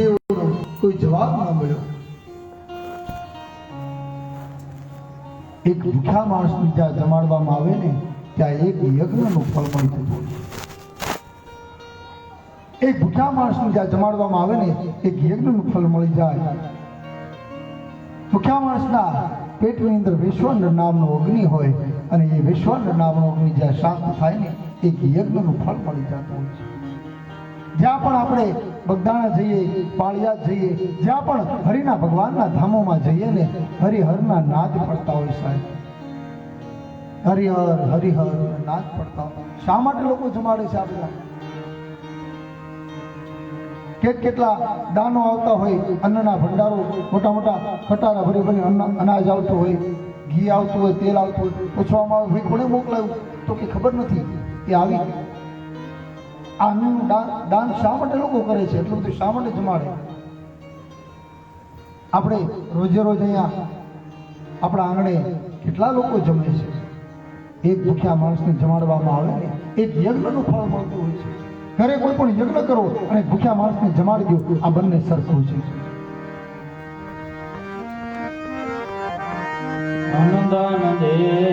દેવનો કોઈ જવાબ ન મળ્યો. એક ભૂખ્યા માણસને જ્યાં જમાડવામાં આવે ને, ત્યાં એક યજ્ઞનું ફળ મળી થતું એક ભૂખ્યા માણસને ત્યાં જમાડવામાં આવે ને, એક યજ્ઞનું ફળ મળી જાય. ભૂખ્યા માણસના પેટની અંદર વિશ્વંડ નામનો અગ્નિ હોય અને એ વિશ્વંડ નામનો અગ્નિ જ્યાં શાંત થાય ને, એક યજ્ઞનું ફળ મળી જતું હોય છે. જ્યાં પણ આપણે બગદાણા જઈએ, પાળિયા જઈએ, જ્યાં પણ હરિના ભગવાનના ધામોમાં જઈએ ને, હરિહરના નાદ પડતા હોય સાહેબ. હરિહર હરિહર, નાદ પડતા હોય. શા માટે લોકો જમાડે છે આ બધા? કેટ કેટલા દાનો આવતા હોય, અન્નના ભંડારો, મોટા મોટા ખટારા ભરી ભરી અનાજ આવતું હોય, ઘી આવતું હોય, તેલ આવતું હોય, પૂછવામાં આવે, ભાઈ કોને મોકલાયું તો કે ખબર નથી. કે આવી ગયું. આ દાન દાન શા માટે લોકો કરે છે? એટલું બધું શા માટે જમાડે? આપણે રોજે રોજ અહીંયા, આપણા આંગણે કેટલા લોકો જમે છે? એક ભૂખ્યા માણસને જમાડવામાં આવે એક યજ્ઞનું ફળ મળતું હોય છે. ઘરે કોઈ પણ યજ્ઞ કરો અને ભૂખ્યા માણસને જમાડી દો આ બંને સરખું છે. આનંદ દેને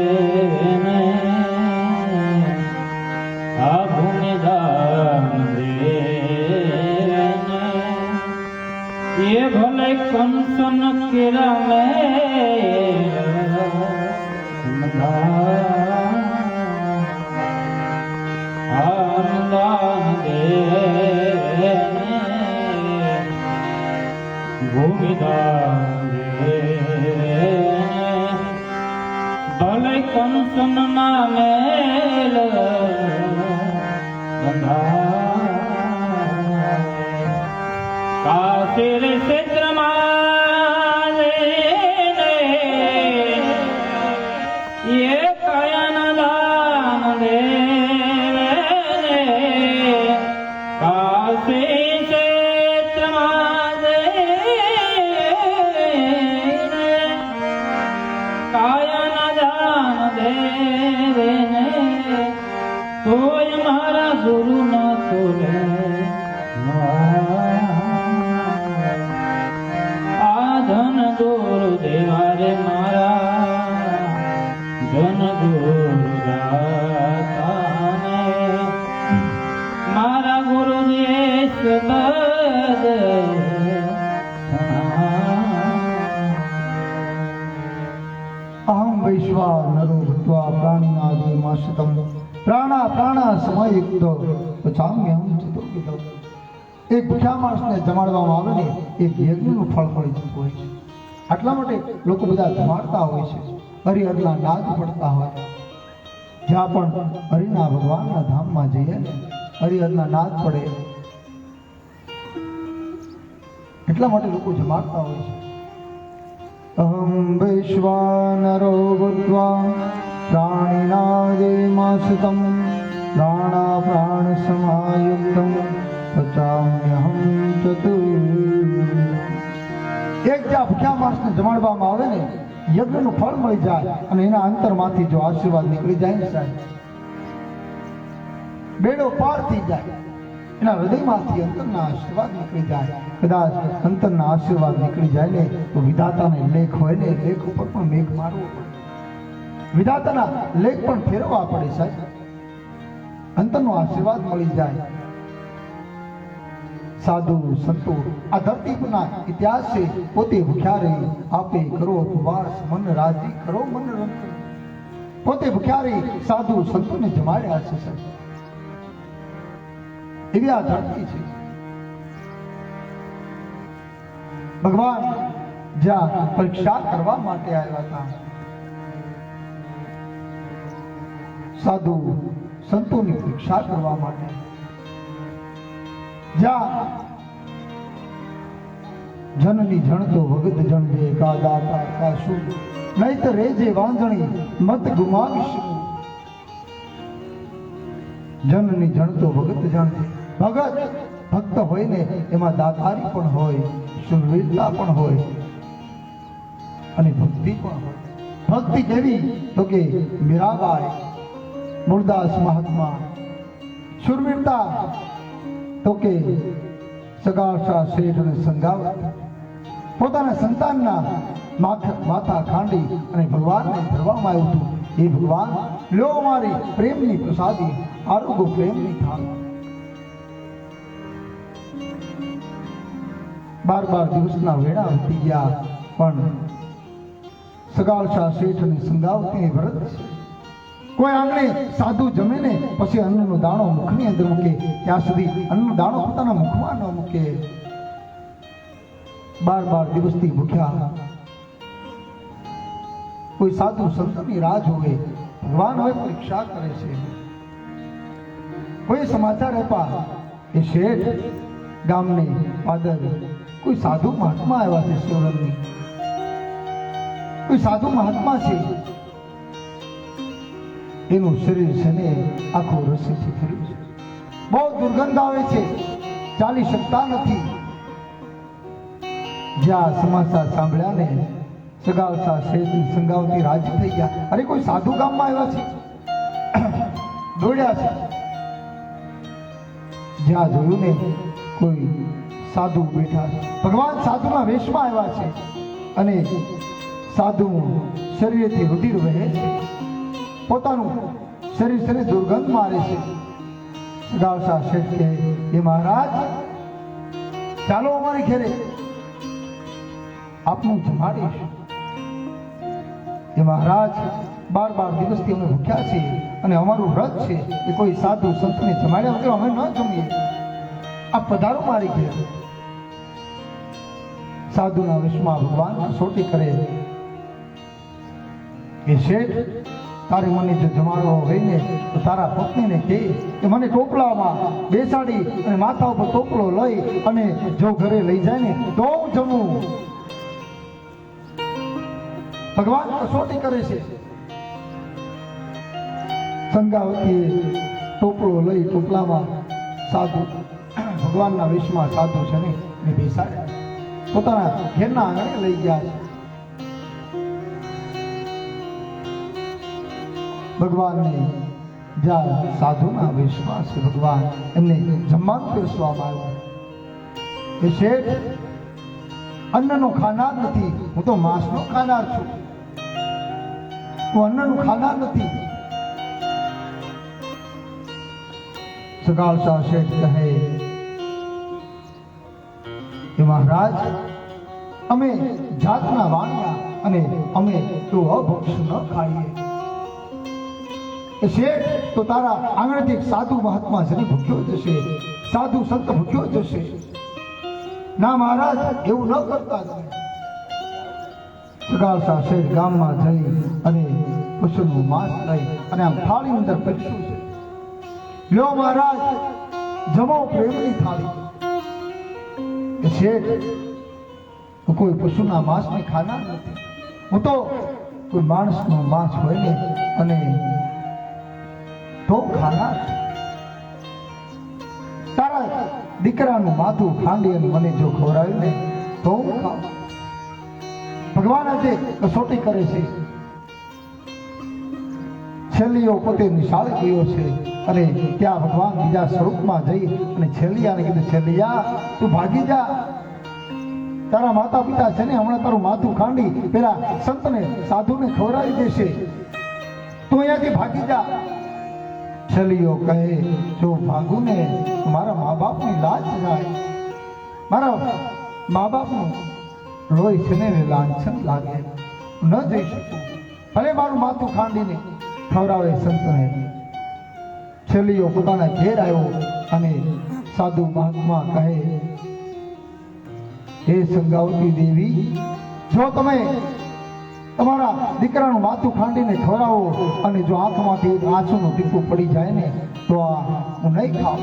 એ ભલે કંસન કિરા ભૂમિદાન ભલે કંસન ના મેલ तेरे से અહમ નરો ભૂત્વા પ્રાણીનાદે માસતમ પ્રાણા પ્રાણા સમયુક્ત પચામ્યહમ ચતુર્વિધ એક ભૂખ્યા માણસને જમાડવામાં આવે ને એક યજ્ઞનું ફળ મળી જતું હોય છે. આટલા માટે લોકો બધા જમાડતા હોય છે. હરિહરના નાદ પડતા હોય. જ્યાં પણ હરિના ભગવાનના ધામમાં જઈએ ને, હરિહરના નાદ પડે. એટલા માટે લોકો જમાડતા હોય છે. અહમ વૈશ્વાનરો ભૂત્વા પ્રાણિનાદેમાસતમ પ્રાણા પ્રાણ સમાયુક્તમ પચામ્યહમ ચતુર એક જે ભૂખ્યા માણસને જમાડવામાં આવે ને યજ્ઞનું ફળ મળી જાય અને એના અંતરમાંથી જો આશીર્વાદ નીકળી જાય ને સાહેબ? બેડો પાર થઈ જાય. એના હૃદયમાંથી અંતરના આશીર્વાદ નીકળી જાય. કદાચ અંતરના આશીર્વાદ નીકળી જાય ને, તો વિધાતાને લેખ હોય ને, લેખ ઉપર પણ મેઘ મારવો પડે. વિધાતાના લેખ પણ ફેરવવા પડે સાહેબ. અંતરનો આશીર્વાદ મળી જાય. સાધુ, સંતો, આ ધરતી પરના ઇતિહાસ છે પોતે ભૂખ્યા રહી આપે કરો ઉપવાસ મન રાજી કરો મન રંગ. પોતે ભૂખ્યા રહી સાધુ, સંતોને જમાડ્યા છે સાહેબ. એવી ધરતી છે. ભગવાન જ્યાં પરીક્ષા કરવા માટે આવ્યા હતા, સાધુ સંતોની પરીક્ષા કરવા માટે, જ્યાં જનની જણતો ભગત જણજે કા દાતા કા શું નહીં તો રેજે વાંધણી મત ગુમાવીશું, જનની જણતો ભગત જાણજે ભગત ભક્ત હોય ને એમાં દાતારી પણ હોય શુરવીરતા પણ હોય અને ભક્તિ પણ હોય. ભક્તિ કેવી? તો કે મીરાબાઈ, મુરદાસ મહાત્મા. શુરવીરતા તો કે સગાશા શેઠ અને સંગાવત. પોતાના સંતાનના માથ- માથા ખાંડી અને ભગવાનને ધરવામાં આવ્યું હતું. એ ભગવાન લો મારી પ્રેમની પ્રસાદી, આરોગ્ય પ્રેમની થાળ. બાર બાર દિવસના વેળા વીતી ગયા. પણ સગાળશા શેઠ અને સંગાવતી વ્રત કોઈ આંગણે સાધુ જમે ને પછી અન્નનો દાણો મુખની અંદર મૂકે. ત્યાં સુધી અન્નનો દાણો પોતાના મુખમાં ન મૂકે. બાર બાર દિવસથી ભૂખ્યા. કોઈ સાધુ સંતની રાજ હોય ભગવાન હોય પરીક્ષા કરે છે. કોઈ સમાચાર આપ્યા એ શેઠ ગામને પાદર કોઈ સાધુ મહાત્મા આવ્યા છે શિવરંગની કોઈ સાધુ મહાત્મા છે? એનું શરીર છે ને આખું રસીથી ફર્યું છે. બહુ દુર્ગંધ આવે છે. ચાલી શકતા નથી. જ્યાં સમાચાર સાંભળ્યા ને, સગાવતા સંગાવતી રાજી થઈ ગયા. અરે કોઈ સાધુ ગામમાં આવ્યા છે? દોડ્યા છે? જ્યાં જોયું ને કોઈ સાધુ બેઠા છે. ભગવાન સાધુના વેશમાં આવ્યા છે. અને સાધુ શરીરેથી રુધિર વહે છે. પોતાનું શરીર શરીર દુર્ગંધ મારે છે. સગાવતા શેઠ કહે એ મહારાજ, ચાલો અમારી ઘેરે. આપનું જમાડીશ એ મહારાજ બાર બાર દિવસથી અમે ભૂખ્યા છીએ અને અમારું વ્રત છે એ કોઈ સાધુ સંતને જમાડ્યા વગર અમે ન જમીએ. આ પધારો મારી ઘેર. સાધુના વિશ્વમાં ભગવાન સોટી કરે એ શેઠ, તારે મને જો જમાડવો હોય ને તો તારા પત્નીને કહે કે મને ટોપલામાં બેસાડી અને માથા ઉપર ટોપલો લઈ અને જો ઘરે લઈ જાય ને, તો જમું. ભગવાન કસોટી કરે છે. સંગાવતી ટોપલો લઈ ટોપલામાં સાધુ, ભગવાનના વિશ્વમાં સાધુ છે ને બેસાડ્યા પોતાના ઘેરના આંગણે લઈ ગયા છે. ભગવાનને જ્યાં સાધુના વિશ્વાસ ભગવાન એમને જમવાનું પીરસવામાં આવ્યું એ શેઠ, અન્નનો ખાનાર નથી, હું તો માંસનો ખાનાર છું. હું અન્નનું ખાનાર નથી. સગાળશા શેઠ કહે મહારાજ, અમે જાતના વાણિયા અને અમે તો અભક્ષ ન ખાઈએ. શેઠ, તો તારા આંગણથી સાધુ મહાત્મા જરી ભૂખ્યો જશે, સાધુ સંત ભૂખ્યો જશે. ના મહારાજ, એવું ન કરતા તમે. સગાસા શેઠ ગામમાં જઈ અને પશુનું માંસ લઈ અને આમ થાળી અંદર છે. લ્યો મહારાજ, જમો પ્રેમની થાળી. શેઠ કોઈ પશુના માંસને ખાનાર નથી. હું તો કોઈ માણસનું માંસ હોય ને અને તો ખાનાર. તારા દીકરાનું માથું ખાંડી અને મને જો ખવડાવ્યું ને, તો ભગવાન આજે કસોટી કરે છે. છેલ્લીઓ પોતે નિશાળ ગયો છે. અને ત્યાં ભગવાન બીજા સ્વરૂપમાં જઈ અને છેલ્લિયાને કીધું, છેલ્લિયા, તું ભાગી જા. તારા માતા પિતા છે ને, હમણાં તારું માથું ખાંડી, પેલા સંતને, સાધુને ખવડાવી દેશે. તું અહીંયાથી ભાગી જા. છેલ્લીઓ કહે, જો ભાગું ને મારા મા બાપની લાજ જાય. મારા મા બાપનું લોહી છે ને લાંછન લાગે. ન જઈ શકું. ભલે મારું માથું ખાંડીને ખવડાવે સંતને. છેલ્લીઓ પોતાના ઘેર આવ્યો અને સાધુ મહાત્મા કહે, હે સંગાવતી દેવી, જો તમે તમારા દીકરાનું માથું ખાંડીને ખવડાવો અને જો આંખમાંથી આંસુનું ટીપું પડી જાય ને, તો આ હું નહીં ખાઉં.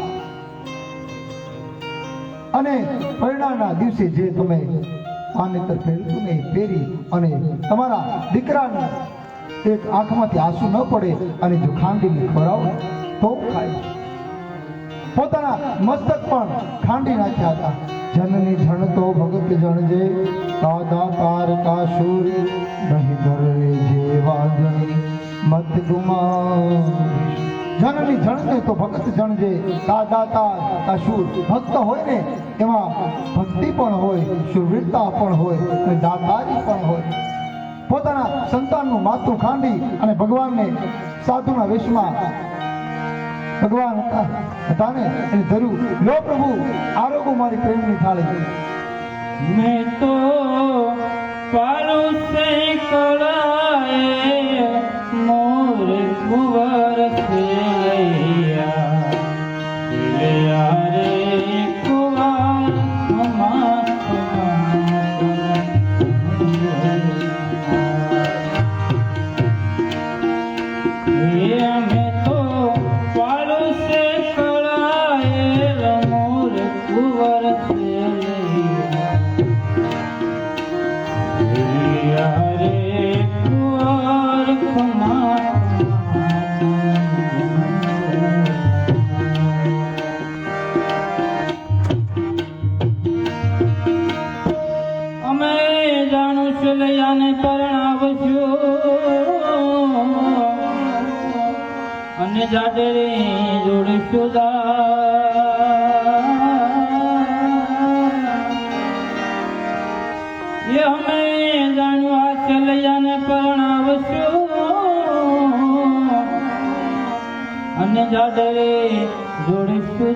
અને પરિણામના દિવસે જે તમે આનેતર પહેરતું ને પહેરી અને તમારા દીકરાને એક આંખમાંથી આંસુ ન પડે અને જો ખાંડીને ખવડાવો તો ખાય પોતાના મસ્તક પણ ખાંડી નાખ્યા હતા. જનની જણ તો ભગત જણજે કાદા તાર કા શૂર નહીં ધરે જે વાંજણી મત ગુમા જનની જણને તો ભગત જણજે દાદા કા શૂર ભક્ત હોય ને, એમાં ભક્તિ પણ હોય શુરવીરતા પણ હોય દાતારી પણ હોય. પોતાના સંતાનનું માથું ખાંડી અને ભગવાનને સાધુના વેશમાં ભગવાન હતા. હતા ને લો પ્રભુ, આરોગો મારી પ્રેમની થાળી. મેં તો પાલું સે કળાએ મોર કુંવર સે રે અને જાડરે જોડીશું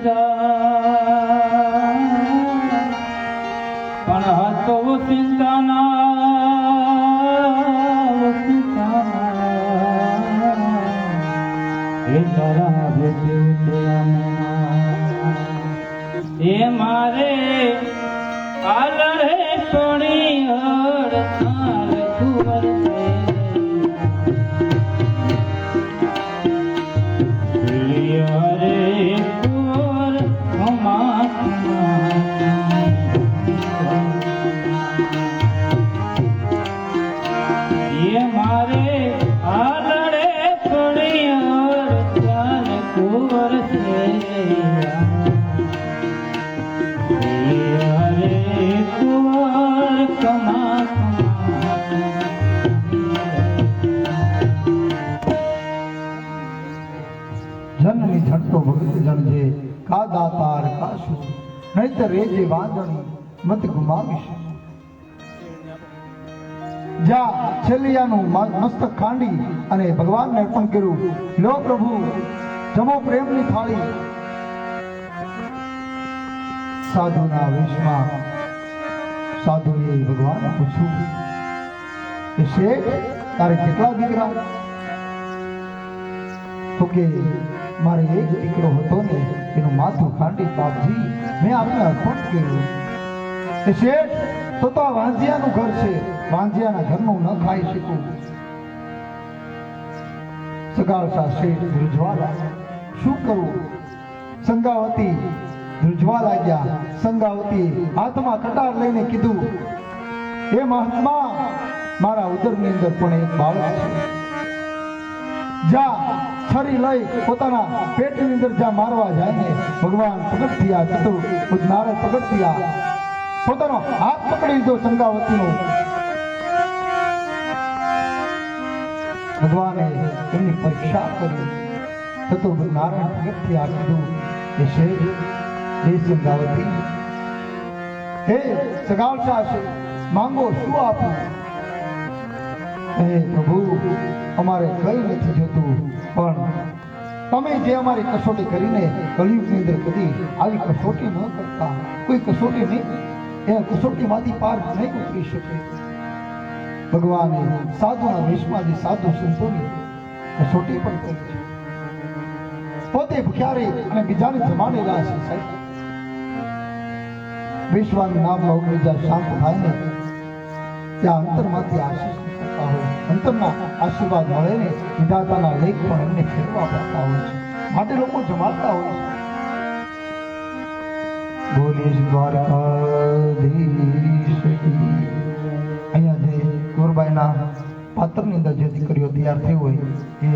પણ હતો ચિંતાના શૂર નહીતર રેજે વાંદણી મત ગુમાવીશ. જા, છેલ્લિયાનું મસ્તક ખાંડી અને ભગવાનને અર્પણ કર્યું. લો પ્રભુ, જમો પ્રેમની થાળી. સાધુના વેશમાં સાધુએ ભગવાનને પૂછ્યું કે શેઠ, તારે કેટલા દીકરા? તો કે, મારે એક દીકરો હતો ને એનું માથું ખાંડી બાપજી મેં આપને અર્પણ કર્યું. એ શેઠ, તો તો આ વાંઝિયાનું ઘર છે. વાંઝિયાના ઘરનું ન ખાઈ શકું. સગાવતા શેઠ ધ્રુજવા લાગ્યા શું કરવું સંગાવતી ધ્રુજવા લાગ્યા સંગાવતી હાથમાં કટાર લઈને કીધું એ મહાત્મા, મારા ઉદરની અંદર પણ એક બાળક છે. જા, છરી લઈ પોતાના પેટની અંદર જ્યાં મારવા જાય ને, ભગવાન પ્રગટ થયા ચતુર નારે પ્રગટ થયા પોતાનો હાથ પકડી લીધો સંગાવતીનો ભગવાને એમની પરીક્ષા કરી. ચતુર નારાયણ પ્રગટ થયા કીધું કે શેર હે ચંગાવતી. હે સગાવશા છે માંગો શું આપું? હે પ્રભુ, અમારે કઈ નથી જોતું, પણ તમે જે અમારી કસોટી કરીને કલયુગની અંદર કદી આવી કસોટી ન કરતા. કોઈ કસોટી નહીં, એ કસોટીમાંથી પાર નહીં ઉતરી શકે. ભગવાને સાધુના વેશમાંથી સાધુ સંતોની કસોટી પણ કરી છે. પોતે ભૂખ્યારે અને બીજાને જમાડેલા છે સાહેબ. વિશ્વાનું નામ લઉં બીજા શાંત થાય ને ત્યાં અંતરમાંથી આશીષ હોય અંતરના આશીર્વાદ મળે ને વિધાતાના લેખ પણ એમને ફેરવા પડતા હોય છે માટે લોકો જમાડતા હોય છે બોલી દ્વારકાધીશ. અહીંયા જે ગોરબાઈના પાત્રની અંદર જે દીકરીઓ તૈયાર થઈ હોય એ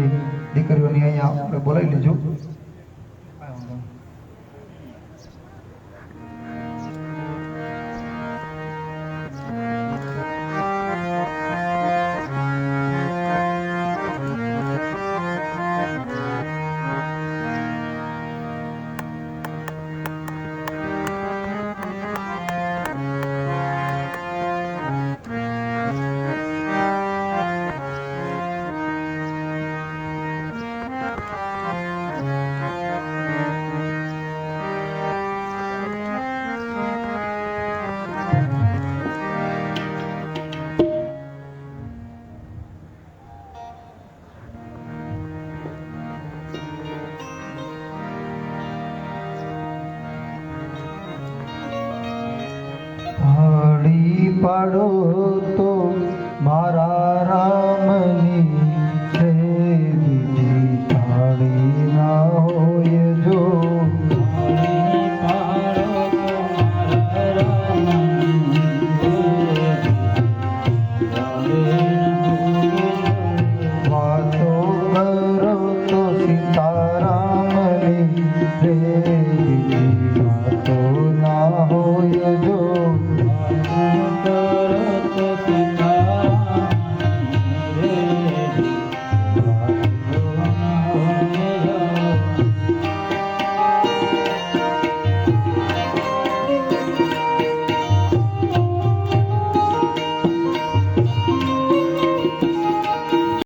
દીકરીઓની અહીંયા આપણે બોલાવી લેજો પાડો તો મારા રામની